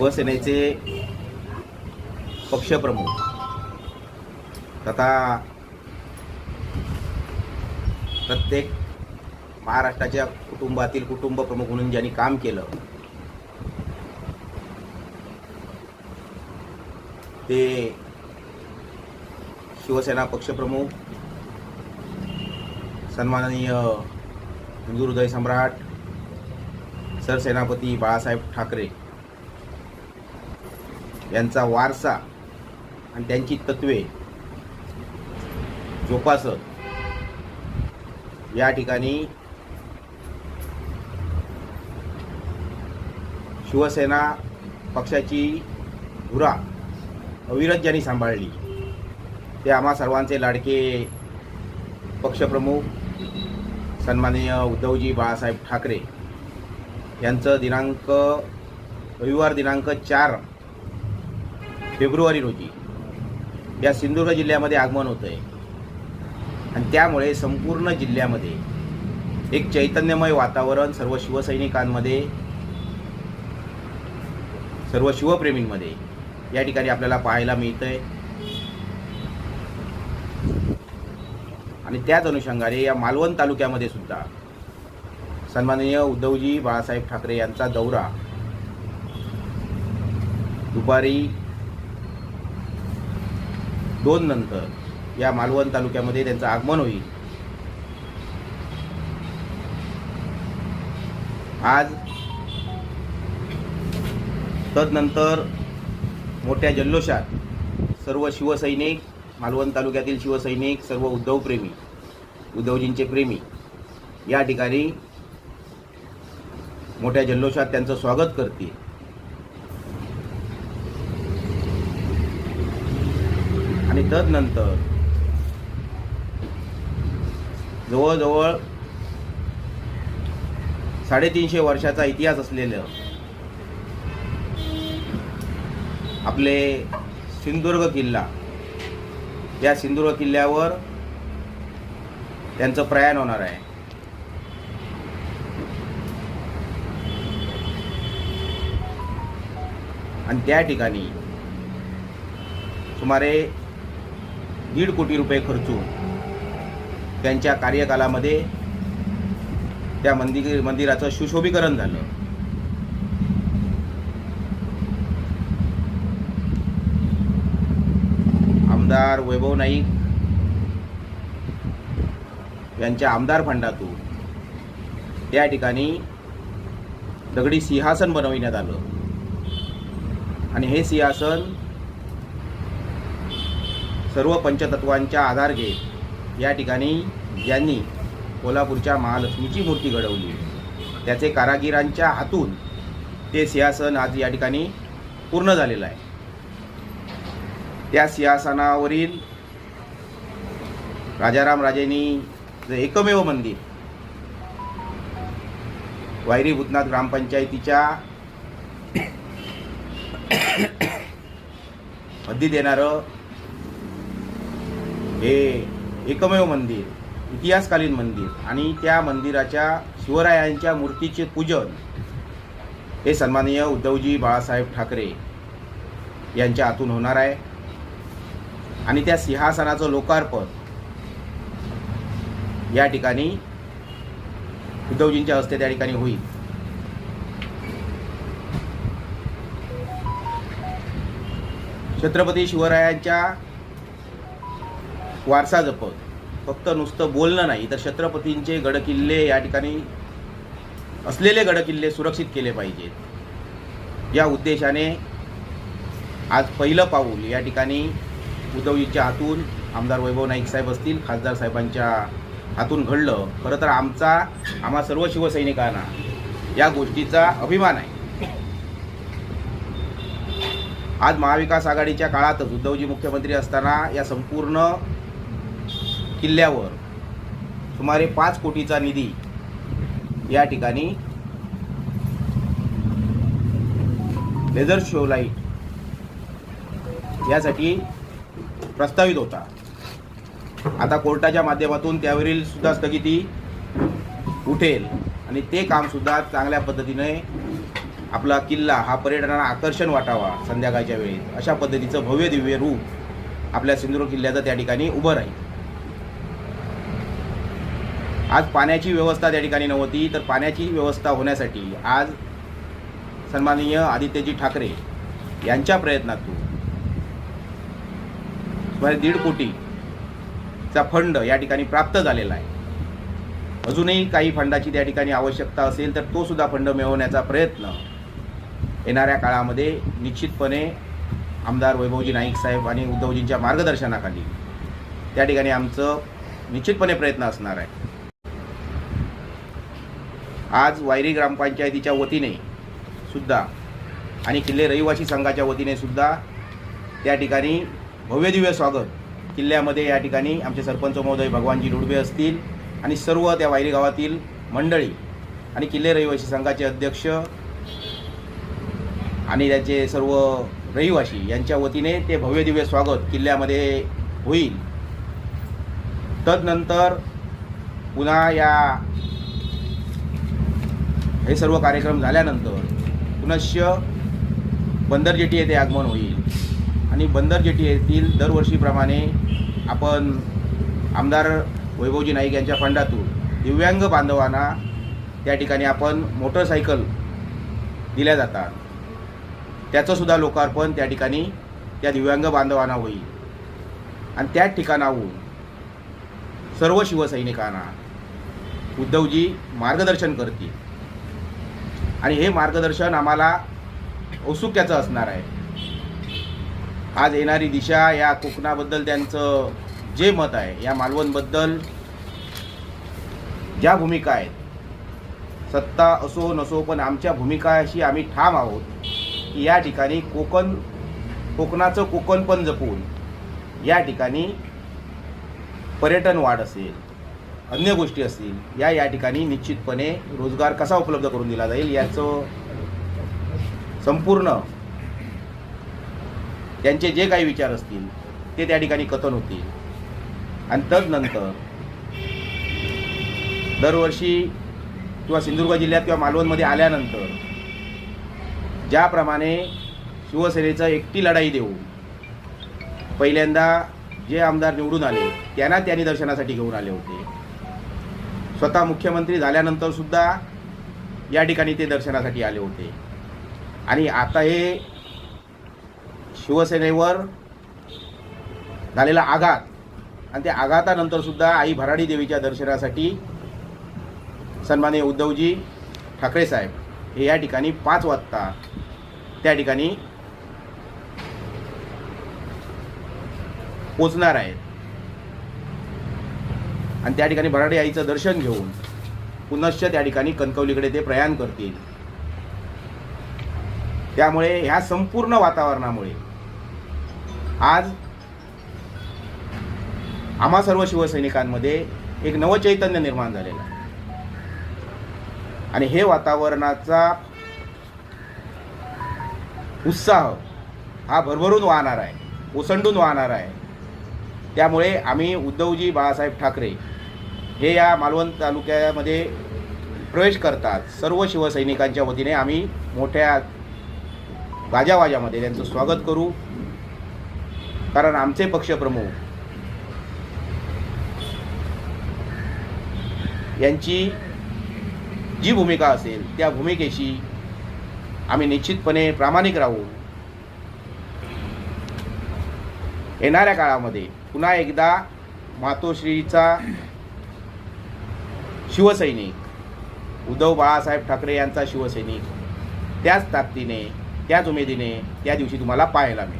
शिवसेनेचे पक्षप्रमुख. तथा प्रत्येक महाराष्ट्राच्या कुटुंबातील कुटुंब प्रमुख म्हणून ज्यांनी काम केलं ते शिवसेना पक्षप्रमुख सन्माननीय हिंदू हृदय सम्राट सरसेनापती बाळासाहेब ठाकरे यांचा वारसा आणि त्यांची तत्वे जोपासत या ठिकाणी शिवसेना पक्षाची धुरा अविरत ज्यांनी सांभाळली ते आम्हा सर्वांचे लाडके पक्षप्रमुख सन्माननीय उद्धवजी बाळासाहेब ठाकरे यांचं दिनांक रविवार दिनांक चार फेब्रुवारी रोजी या सिंधुदुर्ग जिल्ह्यामध्ये आगमन होतं आहे आणि त्यामुळे संपूर्ण जिल्ह्यामध्ये एक चैतन्यमय वातावरण सर्व शिवसैनिकांमध्ये सर्व शिवप्रेमींमध्ये या ठिकाणी आपल्याला पाहायला मिळतं आहे आणि त्याच अनुषंगाने या मालवण तालुक्यामध्ये सुद्धा सन्माननीय उद्धवजी बाळासाहेब ठाकरे यांचा दौरा दुपारी दोन नंतर या मालवण तालुक्यामध्ये त्यांचं आगमन होईल. आज तदनंतर मोठ्या जल्लोषात सर्व शिवसैनिक मालवण तालुक्यातील शिवसैनिक सर्व उद्धवप्रेमी उद्धवजींचे प्रेमी या ठिकाणी मोठ्या जल्लोषात त्यांचं स्वागत करतील. आणि तदनंतर जवळजवळ साडेतीनशे वर्षाचा इतिहास असलेलं आपले सिंधुदुर्ग किल्ला. या सिंधुदुर्ग किल्ल्यावर त्यांचं प्रयाण होणार आहे. आणि त्या ठिकाणी सुमारे दीड कोटी रुपये खर्चून त्यांच्या कार्यकालामध्ये त्या मंदिर मंदिराचं सुशोभीकरण झालं. आमदार वैभव नाईक यांच्या आमदार फंडातून त्या ठिकाणी दगडी सिंहासन बनविण्यात आलं. आणि हे सिंहासन सर्व पंचतत्वांच्या आधार घेत या ठिकाणी ज्यांनी कोल्हापूरच्या महालक्ष्मीची मूर्ती घडवली. त्याचे कारागिरांच्या हातून ते सिंहासन आज या ठिकाणी पूर्ण झालेलं आहे. त्या सिंहासनावरील राजाराम राजेंनी जे एकमेव मंदिर वायरी भूतनाथ ग्रामपंचायतीच्या हद्दीत येणारं हे एकमेव मंदिर इतिहासकालीन मंदिर आणि त्या मंदिराच्या शिवरायांच्या मूर्तीचे पूजन हे सन्माननीय उद्धवजी बाळासाहेब ठाकरे यांच्या हातून होणार आहे. आणि त्या सिंहासनाचं लोकार्पण या ठिकाणी उद्धवजींच्या हस्ते त्या ठिकाणी होईल. छत्रपती शिवरायांच्या वारसा जपत. फक्त नुसतं बोलणं नाही तर छत्रपतींचे गडकिल्ले या ठिकाणी असलेले गडकिल्ले सुरक्षित केले पाहिजेत. या उद्देशाने आज पहिलं पाऊल या ठिकाणी उद्धवजीच्या हातून आमदार वैभव नाईक साहेब असतील खासदार साहेबांच्या हातून घडलं. खरं तर आमचा आम्हा सर्व शिवसैनिकांना या गोष्टीचा अभिमान आहे. आज महाविकास आघाडीच्या काळातच उद्धवजी मुख्यमंत्री असताना या संपूर्ण किल्ल्यावर सुमारे पाच कोटीचा निधी या ठिकाणी लेझर शो लाइट यासाठी प्रस्तावित होता. आता कोर्टाच्या माध्यमातून त्यावरील सुद्धा स्थगिती उठेल आणि ते काम सुद्धा चांगल्या पद्धतीने आपला किल्ला हा पर्यटनाला आकर्षण वाटावा संध्याकाळच्या वेळेत. अशा पद्धतीचं भव्य दिव्य रूप आपल्या सिंधुदुर्ग किल्ल्याचं त्या ठिकाणी उभं राहील. आज पाण्याची व्यवस्था त्या ठिकाणी नव्हती तर पाण्याची व्यवस्था होण्यासाठी आज सन्माननीय आदित्यजी ठाकरे यांच्या प्रयत्नातून सुमारे दीड कोटीचा फंड या ठिकाणी प्राप्त झालेला आहे. अजूनही काही फंडाची त्या ठिकाणी आवश्यकता असेल तर तो सुद्धा फंड मिळवण्याचा प्रयत्न येणाऱ्या काळामध्ये निश्चितपणे आमदार वैभवजी नाईक साहेब आणि उद्धवजींच्या मार्गदर्शनाखाली त्या ठिकाणी आमचं निश्चितपणे प्रयत्न असणार आहे. आज वायरी ग्रामपंचायतीच्या वतीने सुद्धा आणि किल्ले रहिवासी संघाच्या वतीने सुद्धा त्या ठिकाणी भव्यदिव्य स्वागत किल्ल्यामध्ये या ठिकाणी आमचे सरपंच महोदय भगवानजी डुडबे असतील आणि सर्व त्या वायरी गावातील मंडळी आणि किल्ले रहिवासी संघाचे अध्यक्ष आणि त्याचे सर्व रहिवासी यांच्या वतीने ते भव्यदिव्य स्वागत किल्ल्यामध्ये होईल. तदनंतर पुन्हा या हे सर्व कार्यक्रम झाल्यानंतर पुनश्च बंदर जेटी येथे आगमन होईल. आणि बंदर जेटी येथील दरवर्षीप्रमाणे आपण आमदार वैभवजी नाईक यांच्या फंडातून दिव्यांग बांधवांना त्या ठिकाणी आपण मोटरसायकल दिल्या जातात. त्याचंसुद्धा लोकार्पण त्या ठिकाणी त्या दिव्यांग बांधवांना होईल. आणि त्या ठिकाणाहून सर्व शिवसैनिकांना उद्धवजी मार्गदर्शन करतील. आणि हे मार्गदर्शन आम्हाला औत्सुक्याचं असणार आहे. आज येणारी दिशा या कोकणाबद्दल त्यांचं जे मत आहे या मालवणबद्दल ज्या भूमिका आहेत सत्ता असो नसो पण आमच्या भूमिकाशी आम्ही ठाम आहोत की या ठिकाणी कोकण कोकणाचं कोकण पण जपून या ठिकाणी पर्यटन वाढ असेल. अन्य गोष्टी असतील या या ठिकाणी निश्चितपणे रोजगार कसा उपलब्ध करून दिला जाईल याचं संपूर्ण त्यांचे जे काही विचार असतील ते त्या ठिकाणी कथन होतील. आणि तदनंतर दरवर्षी किंवा सिंधुदुर्ग जिल्ह्यात किंवा मालवणमध्ये आल्यानंतर ज्याप्रमाणे शिवसेनेचं एकटी लढाई देऊ पहिल्यांदा जे आमदार निवडून आले त्यांना त्यांनी दर्शनासाठी घेऊन आले होते. स्वतः मुख्यमंत्री झाल्यानंतर सुद्धा या ठिकाणी ते दर्शनासाठी आले होते. आणि आता हे शिवसेनेवर झालेला आघात आणि त्या आघातानंतर सुद्धा आई भराडी देवीच्या दर्शनासाठी सन्माननीय उद्धवजी ठाकरे साहेब हे या ठिकाणी पाच वाजता त्या ठिकाणी पोचणार आहेत. आणि त्या ठिकाणी भराडे आईचं दर्शन घेऊन पुनश्च त्या ठिकाणी कणकवलीकडे ते प्रयाण करतील. त्यामुळे ह्या संपूर्ण वातावरणामुळे आज आम्हा सर्व शिवसैनिकांमध्ये एक नवचैतन्य निर्माण झालेलं आहे. आणि हे वातावरणाचा उत्साह हा भरभरून वाहणार आहे ओसंडून वाहणार आहे. त्यामुळे आम्ही उद्धवजी बाळासाहेब ठाकरे हे या मालवण तालुक्यामध्ये प्रवेश करतात. सर्व शिवसैनिकांच्या वतीने आम्ही मोठ्या गाजावाजामध्ये त्यांचं स्वागत करू. कारण आमचे पक्षप्रमुख यांची जी भूमिका असेल त्या भूमिकेशी आम्ही निश्चितपणे प्रामाणिक राहू. येणाऱ्या काळामध्ये पुन्हा एकदा मातोश्रीचा शिवसैनिक. उद्धव बाळासाहेब ठाकरे यांचा शिवसैनिक. त्याच ताकदीने त्याच उमेदीने त्या दिवशी तुम्हाला पाहायला मिळेल.